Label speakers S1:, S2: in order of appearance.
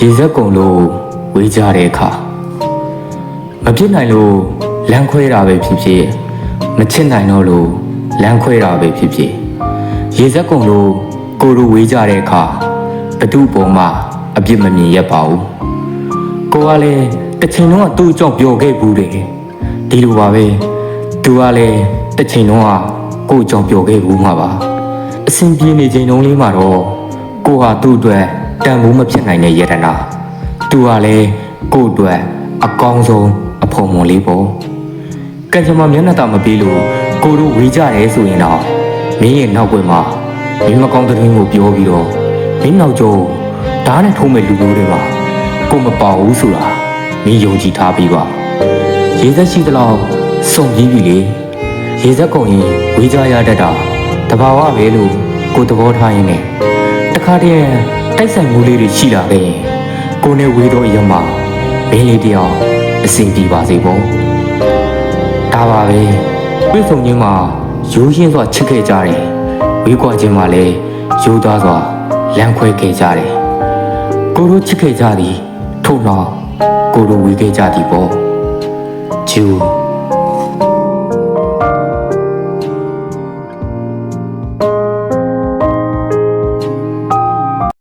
S1: ရေစက်ကုံလို့ဝေးကြတဲ့အခါမဖြစ်နိုင်လို့လမ်းခွဲတာပဲဖြစ်ဖြစ်မချစ်နိုင်တော့လို့လမ်းခွဲတာပဲဖြစ်ဖြစ်ရေစက်ကုံလို့ကိုလိုဝေးကြတဲ့အခါဘသူ့ပုံမှာ အပြစ်မမြင်ရက်ပါဘူးကိုကလည်းတစ်ချိန်လုံးကသူ့အကြောင်းပြောခဲ့ဘူးတယ်ဒီလိုပါပဲသူကလည်းတစ်ချိန်လုံးကကို့အကြောင်းပြောခဲ့ဘူးမှာပါအဆင်ပြေနေချိန်တုန်းလေးမှာတော့ကိုဟာသူ့အတွက် တန်ဖိုးမဖြစ်နိုင်တဲ့ယတနာသူကလည်းကို့အတွက်အကောင်းဆုံးအဖုံမွန်လေးပေါ့ကံကြမ္မာမျက်နှာသာမပေးလို့ကိုတို့ဝေးကြတယ်ဆိုရင်တော့မင်းရဲ့နောက်ွယ်မှာမင်းမကောင်းတဲ့တွင်ကိုပြောပြီးတော့မင်းနောက်ကျောဓာတ်နဲ့ထုံးမဲ့လူမျိုးတွေမှာကိုမပေါဘူးဆိုတာမင်းယုံကြည်ထားပြီးပါရေသက်ရှိသလောက်စုံပြီးပြီလေရေသက်ကုန်ရင်ဝေးကြရတတ်တာတဘာဝပဲလို့ကိုသဘောထားရင်းနဲ့တ ခါတည်းတိုက်ဆိုင်မှုလေးတွေရှိလာခဲ့ရင်ကိုနဲ့ဝေးတော့ရမမင်းလေးတယောက်အဆင်ပြေပါစေပေါ့ဒါပါပဲပြေဆုံချင်းမှာရိုးရှင်းစွာချစ်ခဲ့ကြတယ်ဝေးကွာချင်းမှာလည်းရိုးသားစွာလမ်းခွဲခဲ့ကြတယ်ကိုတို့ချစ်ခဲ့ကြသည်ထို့နောက်ကိုတို့ဝေးခဲ့ကြသည်ပေါ့ဂျူ